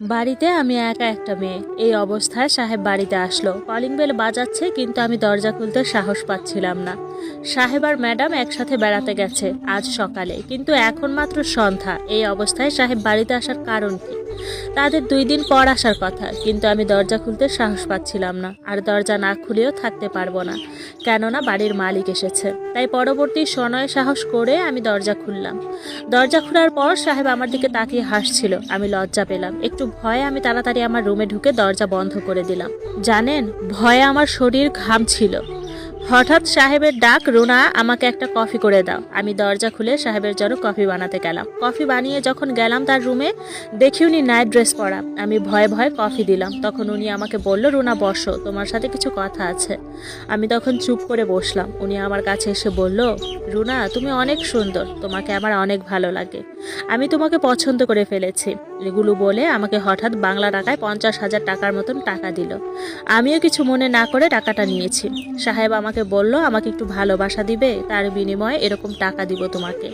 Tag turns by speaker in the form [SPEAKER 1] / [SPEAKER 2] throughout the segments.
[SPEAKER 1] বাড়িতে আমি একা একটা মেয়ে। এই অবস্থায় সাহেব বাড়িতে আসলো। কলিং বেল বাজাচ্ছে, কিন্তু আমি দরজা খুলতে সাহস পাচ্ছিলাম না। সাহেব আর ম্যাডাম একসাথে বেড়াতে গেছে আজ সকালে, কিন্তু এখন মাত্র সন্ধ্যা। এই অবস্থায় সাহেব বাড়িতে আসার কারণ কি? তাদের দুই দিন পর আসার কথা, কিন্তু আমি দরজা খুলতে সাহস পাচ্ছিলাম না, আর দরজা না খুলেও থাকতে পারব না, কেননা বাড়ির মালিক এসেছে। তাই পরবর্তী সময়ে সাহস করে আমি দরজা খুললাম। দরজা খোলার পর সাহেব আমার দিকে তাকিয়ে হাসছিল। আমি লজ্জা পেলাম। একটু ভয়ে আমি তাড়াতাড়ি আমার রুমে ঢুকে দরজা বন্ধ করে দিলাম। জানেন, ভয়ে আমার শরীর ঘামছিল হঠাৎ সাহেবের ডাক, রুনা, আমাকে একটা কফি করে দাও। আমি দরজা খুলে সাহেবের জন্য কফি বানাতে গেলাম। কফি বানিয়ে যখন গেলাম তার রুমে, দেখি উনি নাইট ড্রেস পরা। আমি ভয়ে ভয়ে কফি দিলাম। তখন উনি আমাকে বলল, রুনা, বসো। তোমার সাথে কিছু কথা আছে। আমি তখন চুপ করে বসলাম। উনি আমার কাছে এসে বলল, রুনা, তুমি অনেক সুন্দর। তোমাকে আমার অনেক ভালো লাগে। আমি তোমাকে পছন্দ করে ফেলেছি। এগুলো বলে আমাকে হঠাৎ বাংলা টাকায় পঞ্চাশ হাজার টাকার মতন টাকা দিল। আমিও কিছু মনে না করে টাকাটা নিয়েছি। সাহেব আমাকে বলল, আমাকে একটু ভালোবাসা দিবে, তার বিনিময়ে এরকম টাকা দিব তোমাকে।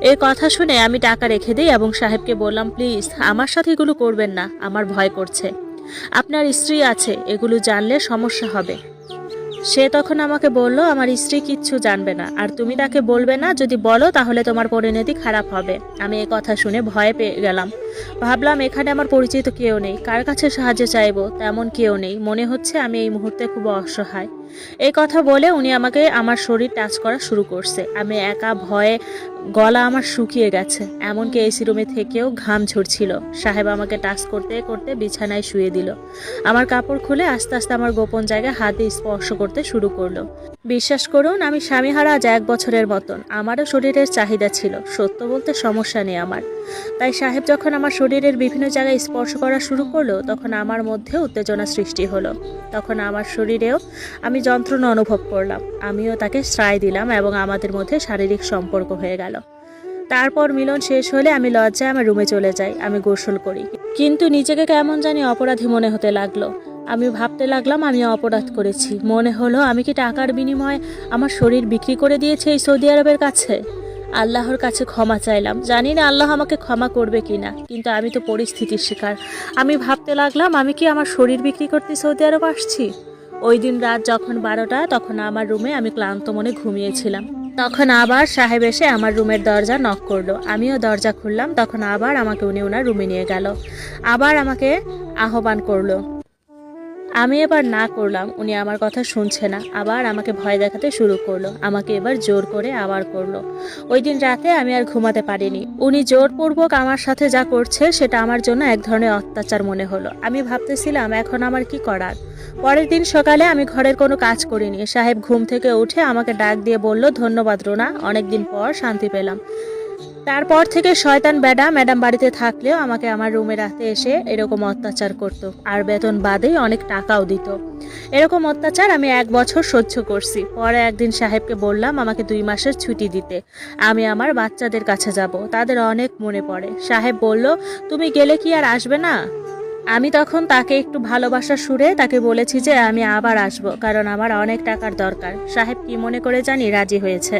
[SPEAKER 1] এই কথা শুনে আমি টাকা রেখে দিই এবং সাহেবকে বললাম, প্লিজ, আমার সাথে এগুলো করবেন না, আমার ভয় করছে। আপনার স্ত্রী আছে, এগুলো জানলে সমস্যা হবে। সে তখন আমাকে বলল, আমার স্ত্রী কিচ্ছু জানবে না। আর তুমি তাকে বলবে না, যদি বলো, তাহলে তোমার পরিণতি খারাপ হবে। আমি এ কথা শুনে ভয় পেয়ে গেলাম। ভাবলাম, এখানে আমার পরিচিত কেউ নেই। কার কাছে সাহায্য চাইব? তেমন কেউ নেই। মনে হচ্ছে আমি এই মুহূর্তে খুব অসহায়। এই কথা বলে উনি আমাকে আমার শরীর টাচ করা শুরু করছে। আমি একা ভয়ে গলা আমার শুকিয়ে গেছে। এমনকি এসি রুমে থেকেও ঘাম ঝরছিল। সাহেব আমাকে টাচ করতে করতে বিছানায় শুয়ে দিল। আমার কাপড় খুলে আস্তে আস্তে আমার গোপন জায়গায় হাতে স্পর্শ করতে শুরু করল। বিশ্বাস করুন, আমি স্বামীহারা আজ এক বছরের মতন। আমারও শরীরের চাহিদা ছিল। সত্য বলতে সমস্যা নেই আমার। তাই সাহেব যখন আমার শরীরের বিভিন্ন জায়গায় স্পর্শ করা শুরু করল, তখন আমার মধ্যে উত্তেজনা সৃষ্টি হলো। তখন আমার শরীরেও আমি যন্ত্রণা অনুভব করলাম। আমিও তাকে শ্রায় দিলাম এবং আমাদের মধ্যে শারীরিক সম্পর্ক হয়ে গেল। তারপর মিলন শেষ হলে আমি লজ্জায় আমার রুমে চলে যাই, আমি গোসল করি। কিন্তু নিজেকে কেমন জানি অপরাধী মনে হতে লাগল। আমি ভাবতে লাগলাম আমি অপরাধ করেছি। মনে হলো, আমি কি টাকার বিনিময়ে আমার শরীর বিক্রি করে দিয়েছে এই সৌদি আরবের কাছে? আল্লাহর কাছে ক্ষমা চাইলাম। জানি না আল্লাহ আমাকে ক্ষমা করবে কিনা, কিন্তু আমি তো পরিস্থিতির শিকার। আমি ভাবতে লাগলাম, আমি কি আমার শরীর বিক্রি করতে সৌদি আরব আসছি? ওই দিন রাত যখন বারোটা, তখন আমার রুমে আমি ক্লান্ত মনে ঘুমিয়েছিলাম। তখন আবার সাহেব এসে আমার রুমের দরজা নক করল। আমিও দরজা খুললাম, তখন আবার আমাকে উনি ওনার রুমে নিয়ে গেল। আবার আমাকে আহ্বান করল। আমি এবার না করলাম, উনি আমার কথা শুনছে না। আবার আমাকে ভয় দেখাতে শুরু করল, আমাকে এবার জোর করে আবার করল। ওই দিন রাতে আমি আর ঘুমাতে পারিনি। উনি জোরপূর্বক আমার সাথে যা করছে, সেটা আমার জন্য এক ধরনের অত্যাচার মনে হলো। আমি ভাবতেছিলাম, এখন আমার কি করার? পরের দিন সকালে আমি ঘরের কোনো কাজ করিনি। সাহেব ঘুম থেকে উঠে আমাকে ডাক দিয়ে বলল, ধন্যবাদ রোনা, অনেকদিন পর শান্তি পেলাম। তারপর থেকে শয়তান ব্যাডা ম্যাডাম বাড়িতে থাকলেও আমাকে আমার রুমে রাতে এসে এরকম অত্যাচার করত, আর বেতন বাদেই অনেক টাকাও দিত। এরকম অত্যাচার আমি এক বছর সহ্য করছি। পরে একদিন সাহেবকে বললাম, আমাকে দুই মাসের ছুটি দিতে। আমি আমার বাচ্চাদের কাছে যাব। তাদের অনেক মনে পড়ে। সাহেব বলল, তুমি গেলে কি আর আসবে না? আমি তখন তাকে একটু ভালোবাসা সুরে তাকে বলেছি যে আমি আবার আসব, কারণ আমার অনেক টাকার দরকার। সাহেব কি মনে করে জানি রাজি হয়েছে।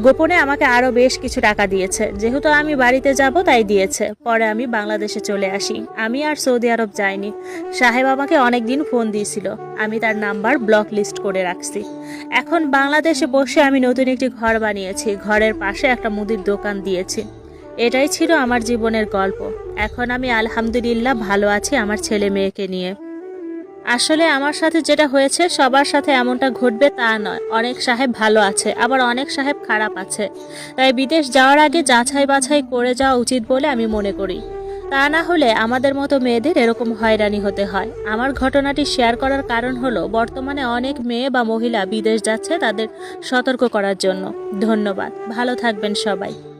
[SPEAKER 1] গোপনে আমাকে আরও বেশ কিছু টাকা দিয়েছে। যেহেতু আমি বাড়িতে যাব তাই দিয়েছে। পরে আমি বাংলাদেশে চলে আসি। আমি আর সৌদি আরব যাইনি। সাহেব আমাকে অনেক দিন ফোন দিয়েছিল। আমি তার নাম্বার ব্লক লিস্ট করে রাখছি। এখন বাংলাদেশে বসে আমি নতুন একটি ঘর বানিয়েছি। ঘরের পাশে একটা মুদির দোকান দিয়েছি। এটাই ছিল আমার জীবনের গল্প। এখন আমি আলহামদুলিল্লাহ ভালো আছি আমার ছেলে মেয়েকে নিয়ে। আসলে আমার সাথে যেটা হয়েছে, সবার সাথে এমনটা ঘটবে তা নয়। অনেক সাহেব ভালো আছে, আবার অনেক সাহেব খারাপ আছে। তাই বিদেশ যাওয়ার আগে যাচাই বাছাই করে যাওয়া উচিত বলে আমি মনে করি। তা না হলে আমাদের মতো মেয়েদের এরকম হয়রানি হতে হয়। আমার ঘটনাটি শেয়ার করার কারণ হলো, বর্তমানে অনেক মেয়ে বা মহিলা বিদেশ যাচ্ছে তাদের সতর্ক করার জন্য। ধন্যবাদ। ভালো থাকবেন সবাই।